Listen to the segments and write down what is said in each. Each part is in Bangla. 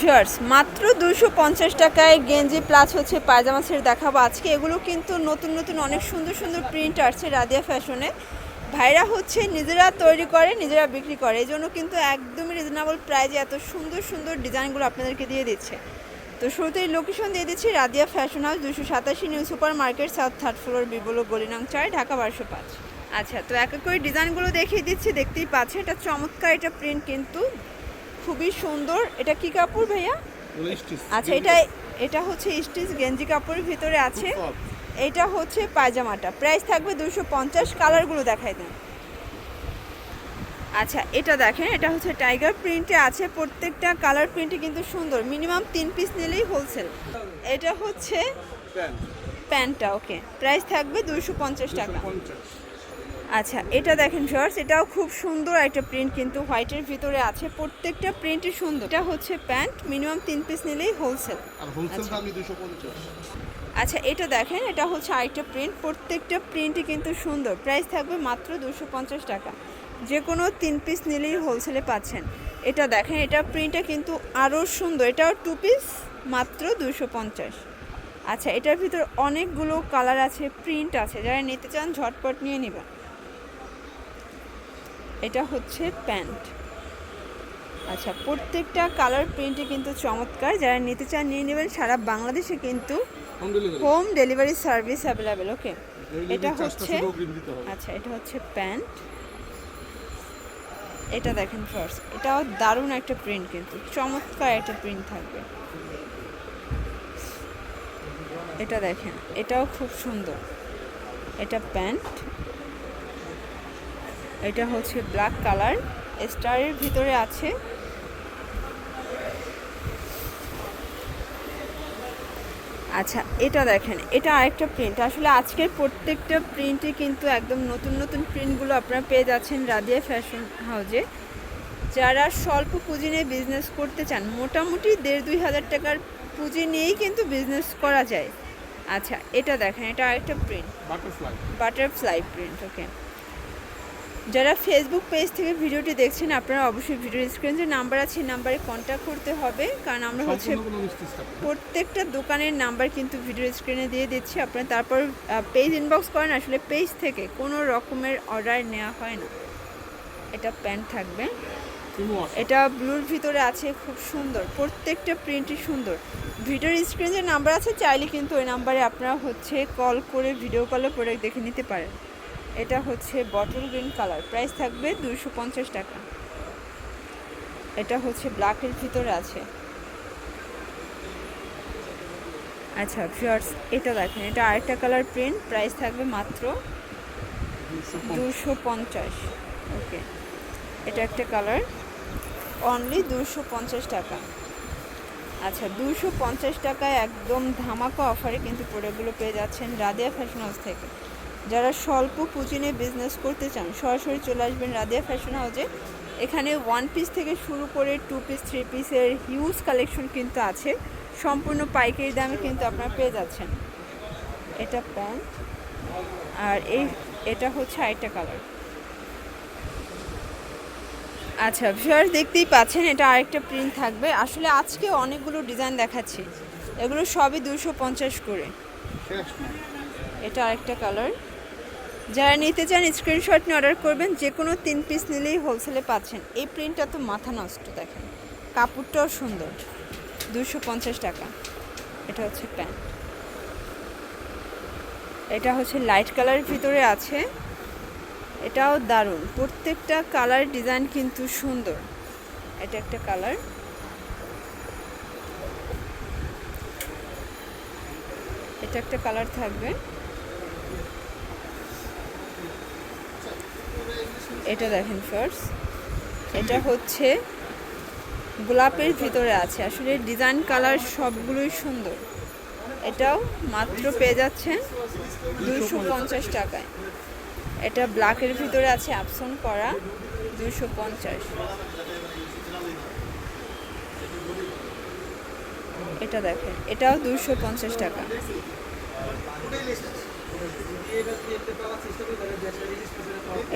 ভিউয়ার্স মাত্র দুশো পঞ্চাশ টাকায় গেঞ্জি প্লাস হচ্ছে পায়জামা সেট দেখাবো আজকে। এগুলো কিন্তু নতুন নতুন অনেক সুন্দর সুন্দর প্রিন্ট আসছে রাদিয়া ফ্যাশনে ভাইরা হচ্ছে নিজেরা তৈরি করে, নিজেরা বিক্রি করে। এই জন্য কিন্তু একদমই রিজনেবল প্রাইজে এত সুন্দর সুন্দর ডিজাইনগুলো আপনাদেরকে দিয়ে দিচ্ছে। তো শুরুতেই লোকেশন দিয়ে দিচ্ছি রাদিয়া ফ্যাশন হাউস দুশো সাতাশি new super market south third floor বিবলো গলিনাং চার, ঢাকা বারোশো পাঁচ। আচ্ছা তো এক এক করে ডিজাইনগুলো দেখিয়ে দিচ্ছি, দেখতেই পাচ্ছে এটা চমৎকার এটা প্রিন্ট কিন্তু। খুবই সুন্দর। এটা কি কাপড় ভাইয়া? আচ্ছা এটা এটা হচ্ছে স্টিচ গেঞ্জি কাপড়ের ভিতরে আছে। এটা হচ্ছে পায়জামাটা। প্রাইস থাকবে দুশো পঞ্চাশ কালারগুলো দেখাই দেন। আচ্ছা এটা দেখেন এটা হচ্ছে টাইগার প্রিন্টে আছে। প্রত্যেকটা কালার প্রিন্টে কিন্তু সুন্দর। মিনিমাম তিন পিস নিলেই হোলসেল। এটা হচ্ছে প্যান্টটা ওকে। প্রাইস থাকবে দুশো পঞ্চাশ টাকা। আচ্ছা এটা দেখেন শর্টস এটাও খুব সুন্দর একটা প্রিন্ট কিন্তু হোয়াইটের ভিতরে আছে। প্রত্যেকটা প্রিন্টই সুন্দর। এটা হচ্ছে প্যান্ট মিনিমাম তিন পিস নিলেই হোলসেল আর হোলসেল দামই দুশো আচ্ছা এটা দেখেন এটা হচ্ছে আরেকটা প্রিন্ট প্রত্যেকটা প্রিন্টই কিন্তু সুন্দর। প্রাইস থাকবে মাত্র দুশো পঞ্চাশ টাকা। যে কোনো তিন পিস নিলেই হোলসেলে পাচ্ছেন। এটা দেখেন এটা প্রিন্টটা কিন্তু আরও সুন্দর। এটাও টু পিস মাত্র দুশো পঞ্চাশ। আচ্ছা এটার ভিতর অনেকগুলো কালার আছে প্রিন্ট আছে। যারা নিতে চান ঝটপট নিয়ে নেবেন। এটা হচ্ছে প্যান্ট। আচ্ছা প্রত্যেকটা কালার প্রিন্টই কিন্তু চমৎকার। যারা নিতে চান নিয়ে নেবেন। সারা বাংলাদেশে কিন্তু home delivery service available okay এটা হচ্ছে আচ্ছা এটা হচ্ছে প্যান্ট। এটা দেখেন ফার্স্ট এটাও দারুণ একটা প্রিন্ট কিন্তু। চমৎকার একটা প্রিন্ট থাকবে। এটা দেখেন এটাও খুব সুন্দর। এটা প্যান্ট। এটা হচ্ছে ব্ল্যাক কালার স্টারের ভিতরে আছে। আচ্ছা এটা দেখেন এটা আরেকটা প্রিন্ট আসলে আজকের প্রত্যেকটা প্রিন্টে কিন্তু একদম নতুন নতুন প্রিন্টগুলো আপনারা পেয়ে যাচ্ছেন রাদিয়া ফ্যাশন হাউজে যারা স্বল্প পুঁজি নিয়ে বিজনেস করতে চান মোটামুটি দেড় দুই হাজার টাকার পুঁজি নিয়েই কিন্তু বিজনেস করা যায়। আচ্ছা এটা দেখেন এটা আরেকটা print butterfly butterfly print okay যারা ফেসবুক পেজ থেকে ভিডিওটি দেখছেন আপনারা অবশ্যই ভিডিও স্ক্রিন যে নাম্বার আছে নাম্বারে কন্ট্যাক্ট করতে হবে। কারণ আমরা হচ্ছে। প্রত্যেকটা দোকানের নাম্বার কিন্তু ভিডিও স্ক্রিনে দিয়ে দিচ্ছি। আপনারা তারপর পেজ ইনবক্স করেন আসলে পেজ থেকে কোনো রকমের অর্ডার নেওয়া হয় না। এটা প্যান্ট থাকবে। এটা ব্লুর ভিতরে আছে খুব সুন্দর। প্রত্যেকটা প্রিন্টই সুন্দর। ভিডিওর স্ক্রিনে যে নাম্বার আছে চাইলে কিন্তু ওই নাম্বারে আপনারা হচ্ছে কল করে ভিডিও কলে প্রোডাক্ট দেখে নিতে পারেন। এটা হচ্ছে বটল গ্রিন কালার প্রাইস থাকবে দুশো পঞ্চাশ টাকা। এটা হচ্ছে ব্ল্যাকের ভিতরে আছে। আচ্ছা ফিয়ার্স এটা দেখেন, এটা আরেকটা কালার প্রিন্ট প্রাইস থাকবে মাত্র। দুশো পঞ্চাশ। ওকে এটা একটা কালার অনলি দুশো পঞ্চাশ টাকা। আচ্ছা দুশো পঞ্চাশ টাকায় একদম ধামাকা অফারে কিন্তু প্রোডাক্টগুলো পেয়ে যাচ্ছেন রাদিয়া ফ্যাশন হাউস থেকে। যারা স্বল্প পুঁজি নিয়ে বিজনেস করতে চান সরাসরি চলে আসবেন রাদিয়া ফ্যাশন হাউসে এখানে ওয়ান পিস থেকে শুরু করে টু পিস থ্রি পিসের হিউজ কালেকশন কিন্তু আছে। সম্পূর্ণ পাইকারি দামে কিন্তু আপনারা পেয়ে যাচ্ছেন। এটা প্যান্ট আর এই এটা হচ্ছে আরেকটা কালার আচ্ছা ভিউয়ার দেখতেই পাচ্ছেন এটা আরেকটা প্রিন্ট থাকবে। আসলে আজকে অনেকগুলো ডিজাইন দেখাচ্ছি। এগুলো সবই দুশো পঞ্চাশ করে। এটা আরেকটা কালার যারা নিতে চান স্ক্রিনশট নিয়ে অর্ডার করবেন, যে কোনো তিন পিস নিলেই হোলসেলে পাচ্ছেন। এই প্রিন্টটা তো মাথা নষ্ট, দেখেন। কাপড়টাও সুন্দর। দুশো পঞ্চাশ টাকা। এটা হচ্ছে প্যান্ট এটা হচ্ছে লাইট কালারের ভিতরে আছে। এটাও দারুণ। প্রত্যেকটা কালার ডিজাইন কিন্তু সুন্দর। এটা একটা কালার এটা একটা কালার থাকবে। এটা দেখেন ফার্স্ট এটা হচ্ছে গোলাপের ভিতরে আছে। আসলে ডিজাইন কালার সবগুলোই সুন্দর। এটাও মাত্র পেয়ে যাচ্ছেন দুশো পঞ্চাশ টাকায়। এটা ব্ল্যাকের ভিতরে আছে অ্যাপসন করা দুশো পঞ্চাশ। এটা দেখেন, এটাও দুশো পঞ্চাশ টাকা।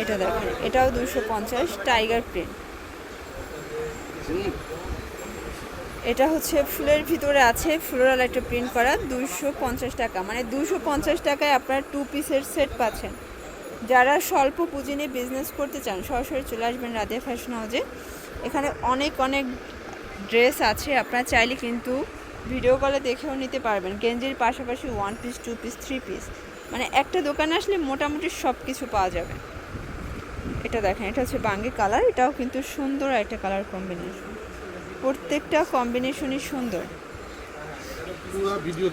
এটা দেখেন এটাও দুশো পঞ্চাশ, টাইগার প্রিন্ট। এটা হচ্ছে ফুলের ভিতরে আছে, ফ্লোরাল একটা প্রিন্ট করা, দুইশো পঞ্চাশ টাকা। মানে দুশো পঞ্চাশ টাকায় আপনার টু পিসের সেট পাচ্ছেন। যারা স্বল্প পুঁজি নিয়ে বিজনেস করতে চান, সরাসরি চলে আসবেন রাধিয়া ফ্যাশন হাউজে এখানে অনেক অনেক ড্রেস আছে, আপনারা চাইলে কিন্তু ভিডিও কলে দেখেও নিতে পারবেন। গেঞ্জির পাশাপাশি one piece two piece three piece মানে একটা দোকানে আসলে মোটামুটি সব কিছু পাওয়া যাবে। এটা দেখেন এটা হচ্ছে বাঙ্গি কালার এটাও কিন্তু সুন্দর একটা কালার কম্বিনেশন প্রত্যেকটা কম্বিনেশনই সুন্দর।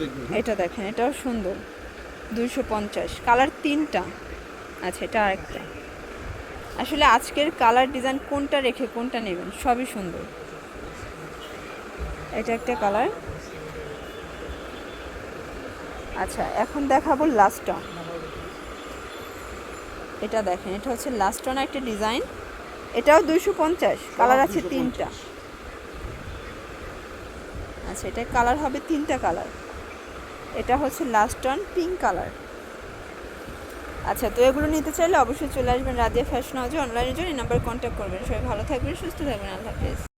দেখবেন এটা দেখেন এটাও সুন্দর। দুইশো পঞ্চাশ কালার তিনটা। আচ্ছা এটা আরেকটা। আসলে আজকের কালার ডিজাইন কোনটা রেখে কোনটা নেবেন সবই সুন্দর। এটা একটা কালার। আচ্ছা এখন দেখাবো লাস্ট অন এটা দেখেন, এটা হচ্ছে লাস্ট অন একটা ডিজাইন এটাও দুইশো পঞ্চাশ কালার আছে তিনটা। আচ্ছা এটা কালার হবে তিনটা কালার এটা হচ্ছে লাস্ট অন পিঙ্ক কালার আচ্ছা তো এগুলো নিতে চাইলে অবশ্যই চলে আসবেন রাজিয়া ফ্যাশন হাউজে অনলাইনের জন্য এই নাম্বার কন্ট্যাক্ট করবেন। সবাই ভালো থাকবেন, সুস্থ থাকবেন। আল্লাহ হাফেজ।